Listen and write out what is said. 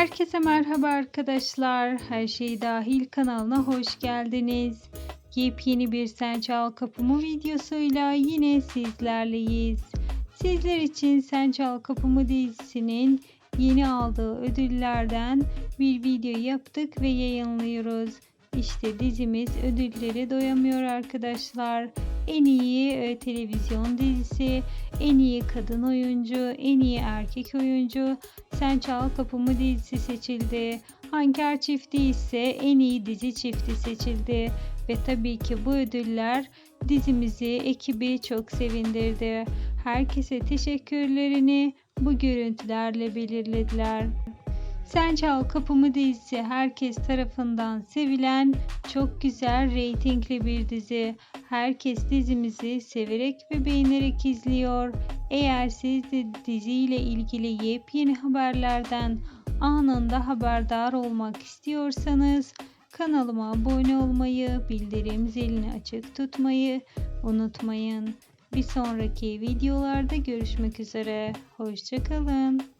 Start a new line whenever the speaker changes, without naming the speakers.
Herkese merhaba arkadaşlar. Her şey dahil kanalına hoş geldiniz. Yepyeni bir Sen Çal Kapımı videosuyla yine sizlerleyiz. Sizler için Sen Çal Kapımı dizisinin yeni aldığı ödüllerden bir video yaptık ve yayınlıyoruz. İşte dizimiz ödüllere doyamıyor arkadaşlar. En iyi e, televizyon dizisi, en iyi kadın oyuncu, en iyi erkek oyuncu, Sen Çal Kapımı dizisi seçildi. Hanker çifti ise en iyi dizi çifti seçildi. Ve tabii ki bu ödüller dizimizi, ekibi çok sevindirdi. Herkese teşekkürlerini bu görüntülerle belirlediler. Sen Çal Kapımı dizisi herkes tarafından sevilen çok güzel reytingli bir dizi. Herkes dizimizi severek ve beğenerek izliyor. Eğer siz de diziyle ilgili yepyeni haberlerden anında haberdar olmak istiyorsanız kanalıma abone olmayı, bildirim zilini açık tutmayı unutmayın. Bir sonraki videolarda görüşmek üzere. Hoşçakalın.